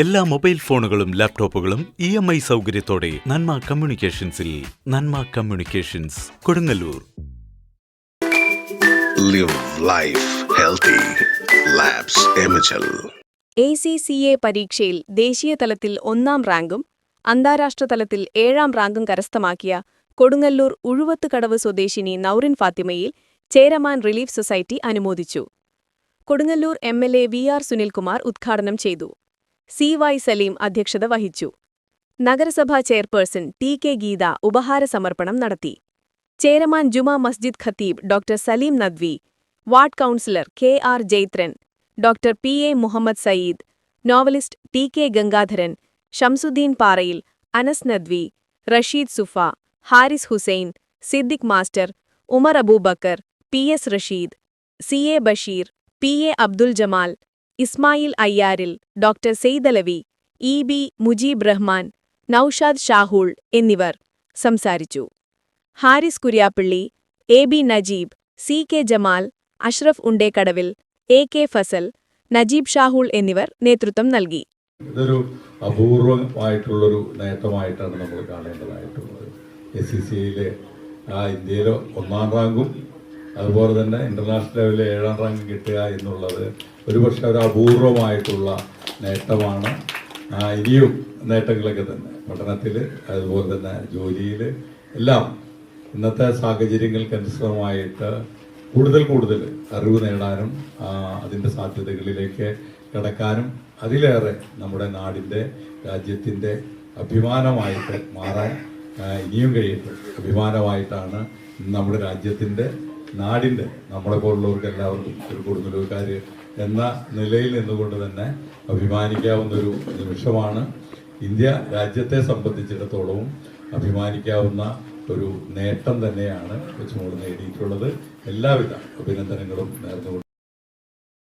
എല്ലാ മൊബൈൽ ഫോണുകളും ലാപ്ടോപ്പുകളും ഇ എം ഐ സൗകര്യത്തോടെ Nanma കമ്മ്യൂണിക്കേഷൻസിൽ Nanma communications Kodungallur. Live life healthy. A C C A പരീക്ഷയിൽ ദേശീയ തലത്തിൽ ഒന്നാം റാങ്കും അന്താരാഷ്ട്ര തലത്തിൽ ഏഴാം റാങ്കും കരസ്ഥമാക്കിയ കൊടുങ്ങല്ലൂർ ഉഴുവത്തുകടവ് സ്വദേശിനി നൌറിൻ ഫാത്തിമയിൽ ചേരമാൻ റിലീഫ് സൊസൈറ്റി അനുമോദിച്ചു. Kodungallur M L A V R Sunilkumar ഉദ്ഘാടനം ചെയ്തു. സി വൈ സലീം അധ്യക്ഷത വഹിച്ചു. നഗരസഭാ ചെയർപേഴ്സൺ ടി കെ ഗീത ഉപഹാര സമർപ്പണം നടത്തി. ചേരമാൻ ജുമാ മസ്ജിദ് ഖത്തീബ് doctor Saleem Nadvi ward councillor K R Jaithran doctor P A Muhammad Sayeed novelist T K Gangadharan Shamsuddeen Parayil Anas Nadvi Rasheed Sufa Haris Hussain Siddique master Umar Abubakar P S Rasheed C A Basheer P A Abdul Jamal Ismail Ayyaril doctor Saidalavi E B Mujeeb Rahman Naushad Shahul എന്നിവർ സംസാരിച്ചു. Haris Kuriyappilly A B Najeeb C K Jamal Ashraf Undekkadavil A K Fasal Najeeb Shahul എന്നിവർ നേതൃത്വം നൽകി. ഇതൊരു അപൂർവമായിട്ടുള്ളൊരു നേട്ടമായിട്ടാണ് നമ്മൾ കാണേണ്ടതായിട്ടുള്ളത്. S C സിയിലെ ഇന്ത്യയിലെ ഒന്നാം റാങ്കും അതുപോലെ തന്നെ ഇന്റർനാഷണൽ ലെവലിൽ ഏഴാം റാങ്ക് കിട്ടുക എന്നുള്ളത് ഒരുപക്ഷെ ഒരു അപൂർവമായിട്ടുള്ള നേട്ടമാണ്. ഇനിയും നേട്ടങ്ങളൊക്കെ തന്നെ. പഠനത്തിൽ അതുപോലെ തന്നെ ജോലിയിൽ എല്ലാം ഇന്നത്തെ സാഹചര്യങ്ങൾക്ക് അനുസൃതമായിട്ട് കൂടുതൽ കൂടുതൽ അറിവ് നേടാനും അതിന്റെ സാധ്യതകളിലേക്ക് കിടക്കാനും അതിലേറെ നമ്മുടെ നാടിന്റെ രാജ്യത്തിന്റെ അഭിമാനമായിട്ട് മാറാൻ ഇനിയും കഴിയട്ടെ. അഭിമാനമായിട്ടാണ് നമ്മുടെ രാജ്യത്തിന്റെ നാടിന്റെ നമ്മളെ പോലുള്ളവർക്ക് എല്ലാവർക്കും ഒരു കൊടുങ്ങല്ലൂർക്കാർ എന്ന നിലയിൽ നിന്നുകൊണ്ട് തന്നെ അഭിമാനിക്കാവുന്ന ഒരു നിമിഷമാണ്. ഇന്ത്യ രാജ്യത്തെ സംബന്ധിച്ചിടത്തോളവും അഭിമാനിക്കാവുന്ന ഒരു നേട്ടം തന്നെയാണ് കൊച്ചുമോൾ നേടിയിട്ടുള്ളത്. എല്ലാവിധ അഭിനന്ദനങ്ങളും നേർന്നുകൊണ്ട്